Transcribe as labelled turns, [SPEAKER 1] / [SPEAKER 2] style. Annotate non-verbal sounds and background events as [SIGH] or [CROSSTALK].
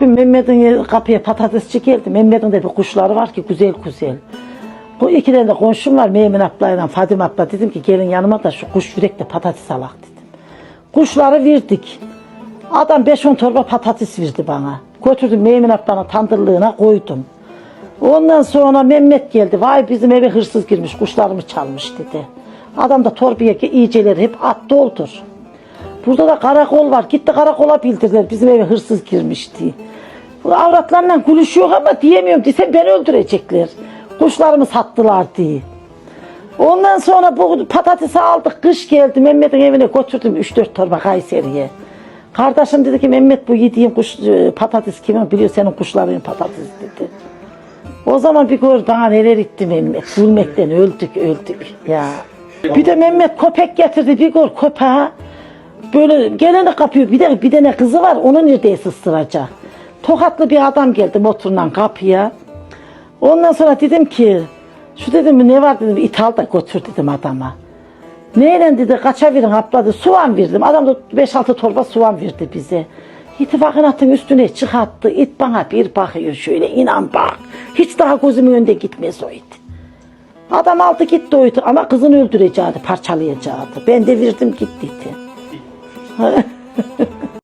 [SPEAKER 1] gün Mehmet'in kapıya patatesçi geldi. Mehmet'in de bir kuşları var ki güzel güzel. Bu iki tane de komşum var Meymin ablayla Fadime abla. Dedim ki gelin yanıma da şu kuş yürekle patates alak dedim. Kuşları verdik. Adam 5-10 torba patates verdi bana. Götürdüm Meymin ablanın tandırlığına koydum. Ondan sonra Mehmet geldi. Vay bizim eve hırsız girmiş, kuşlarımı çalmış dedi. Adam da torbaya ki iyiceleri hep at doldur. Burada da karakol var. Gitti karakola bildirdiler bizim eve hırsız girmiş diye. Avratlarla gülüşüyor ama diyemiyorum desem beni öldürecekler. Kuşlarımı sattılar diye. Ondan sonra bu patatesi aldık. Kış geldi. Mehmet'in evine götürdüm 3-4 torba Kayseri'ye. Kardeşim dedi ki Mehmet bu yediğim kuş, e, patates kimin biliyor senin kuşların patates dedi. O zaman bir gör bana neler etti Mehmet. Gülmekten öldük öldük ya. Bir de Mehmet köpek getirdi bir gör köpeğe. Böyle geleni kapıyor. Bir de bir tane kızı var. Onu neredeyse ısıracak. Tokatlı bir adam geldi motorla kapıya. Ondan sonra dedim ki şu dedim ne var dedim ithal da götür dedim adama. Neyle dedi kaça verin apladı soğan verdim. Adam da 5-6 torba soğan verdi bize. İttifakın atın üstüne çıkarttı. İt bana bir bakıyor şöyle inan bak. Hiç daha gözümün önünde gitmez o it. Adam aldı gitti o iti ama kızını öldüreceğiydi, parçalayacaktı. Ben de verdim gitti iti. [LAUGHS]